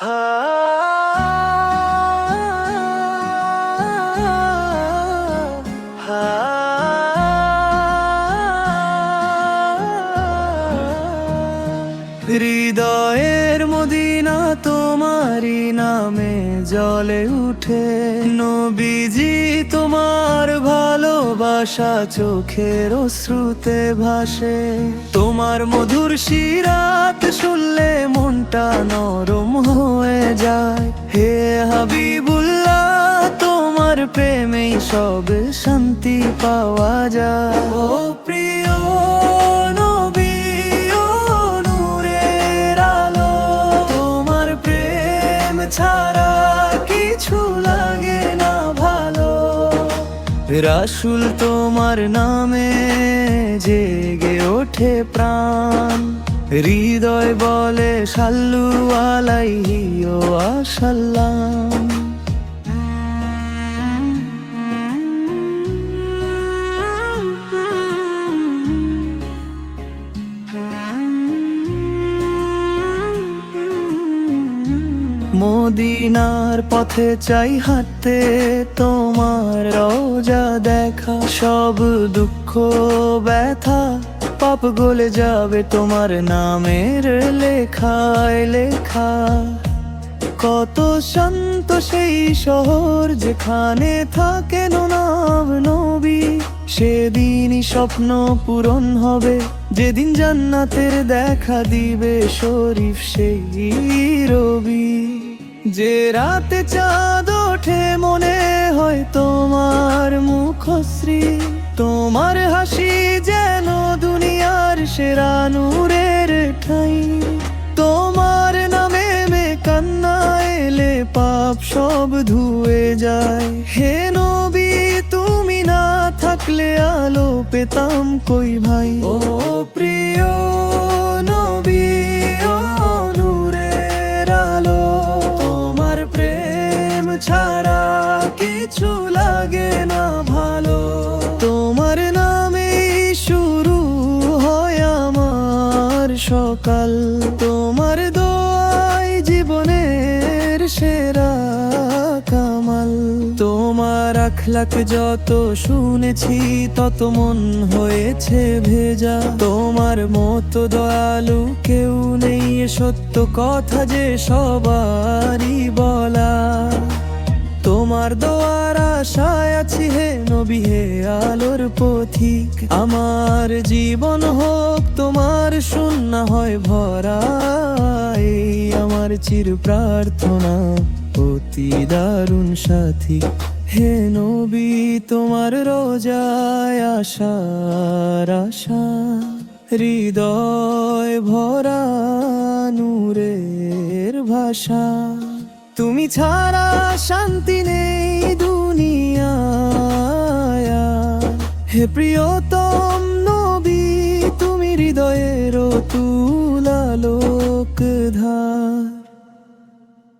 Ah. Uh... হৃদয়ের Medina তোমারি নামে জলে উঠে। নবীজি, তোমার ভালোবাসা চোখের শ্রুতে ভাসে। তোমার মধুর শিরাত শুনলে মনটা নরম হয়ে যায়। হে হাবিবুল্লাহ, তোমার প্রেমেই সব শান্তি পাওয়া যায়। ও প্রিয় ছাড়া কিছু লাগে না ভালো। রাসুল তোমার নামে জেগে ওঠে প্রাণ। হৃদয় বলে সাল্লু আলাইহি ও আসাল্লাম মদিনার পথে চাই হাঁটতে, তোমার রোজা দেখা সব দুঃখ, ব্যথা, পাপ গলে যাবে তোমার নামের লেখায় লেখা। কত শান্ত সেই শহর যেখানে থাকেন নাম নবী, সেদিনই স্বপ্ন পূরণ হবে, যেদিন জান্নাতের দেখা দিবে শরীফ সেই রবি। যে রাতে চাঁদ ওঠে মনে হয় তোমার মুখশ্রী। তোমার হাসি যেন দুনিয়ার সেরা নূরের ঠাই। তোমার নামে মে কান্না এলে পাপ সব ধুয়ে যায়। হে নবী, তুমি না থাকলে আলো পেতাম কই ভাই? ও প্রিয় সকাল, তোমার দোয়াই জীবনের সেরা কামাল। তোমার আখলাক যত শুনেছি, তত মন হয়েছে ভেজা। তোমার মতো দয়ালু কেউ নেই সত্য কথা যে সবারই বলা। তোমার দোয়ার আশায় আছি হে নবী, হে আলোর পথিক। আমার জীবন হোক, তোমার শূন্য হয় ভরা এই আমার চির প্রার্থনা, অতি দারুণ সাথী। হে নবী, তোমার রোজায় আশার আশা, হৃদয় ভরা নূরের ভাষা। তুমি ছাড়া শান্তি হে প্রিয়তম নবী তুমি হৃদয়ের তুলালোক ধার